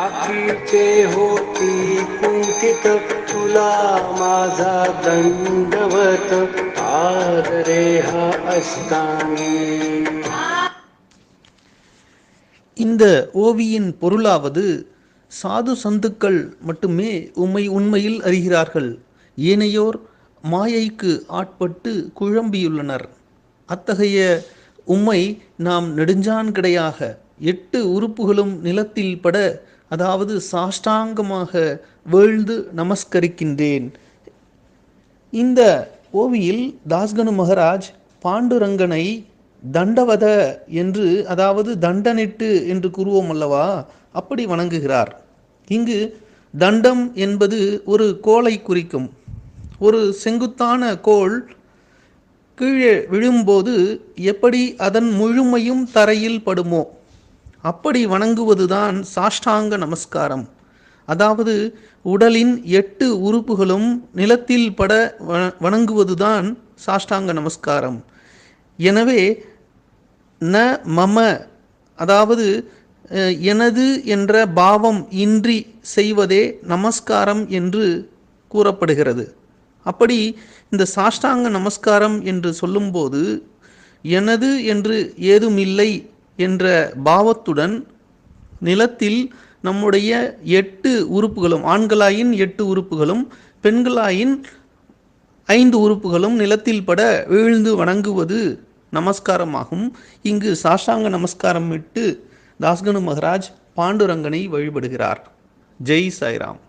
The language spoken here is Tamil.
अखिलचे होती कुंठित तुला माझा दंडवत आदरे हा अष्टांगी இந்த ஓவியின் பொருளாவது சாது சந்துக்கள் மட்டுமே உம்மை உண்மையில் அறிகிறார்கள் ஏனையோர் மாயைக்கு ஆட்பட்டு குழம்பியுள்ளனர் அத்தகைய உம்மை நாம் நெடுஞ்சான்கிடையாக எட்டு உறுப்புகளும் நிலத்தில் பட அதாவது சாஷ்டாங்கமாக வீழ்ந்து நமஸ்கரிக்கின்றேன். இந்த ஓவியில் தாஸ்கனு மகராஜ் பாண்டுரங்கனை தண்டவத என்று அதாவது தண்டனிட்டு என்று கூறுவோம் அல்லவா? அப்படி வணங்குகிறார். இங்கு தண்டம் என்பது ஒரு கோலை குறிக்கும். ஒரு செங்குத்தான கோல் கீழே விழும்போது எப்படி அதன் முழுமையும் தரையில் படுமோ? அப்படி வணங்குவதுதான் சாஷ்டாங்க நமஸ்காரம். அதாவது உடலின் எட்டு உறுப்புகளும் நிலத்தில் பட வ- வணங்குவதுதான் சாஷ்டாங்க நமஸ்காரம். எனவே ந மம அதாவது எனது என்ற பாவம் இன்றி செய்வதே நமஸ்காரம் என்று கூறப்படுகிறது. அப்படி இந்த சாஷ்டாங்க நமஸ்காரம் என்று சொல்லும்போது எனது என்று ஏதுமில்லை என்ற பாவத்துடன் நிலத்தில் நம்முடைய எட்டு உறுப்புகளும் ஆண்களாயின் எட்டு உறுப்புகளும் பெண்களாயின் ஐந்து உறுப்புகளும் நிலத்தில் பட வீழ்ந்து வணங்குவது நமஸ்காரமாகும். இங்கு சாஷாங்க நமஸ்காரம் விட்டு தாஸ்கனு மகராஜ் பாண்டுரங்கனை வழிபடுகிறார். ஜெய் சாய்ராம்.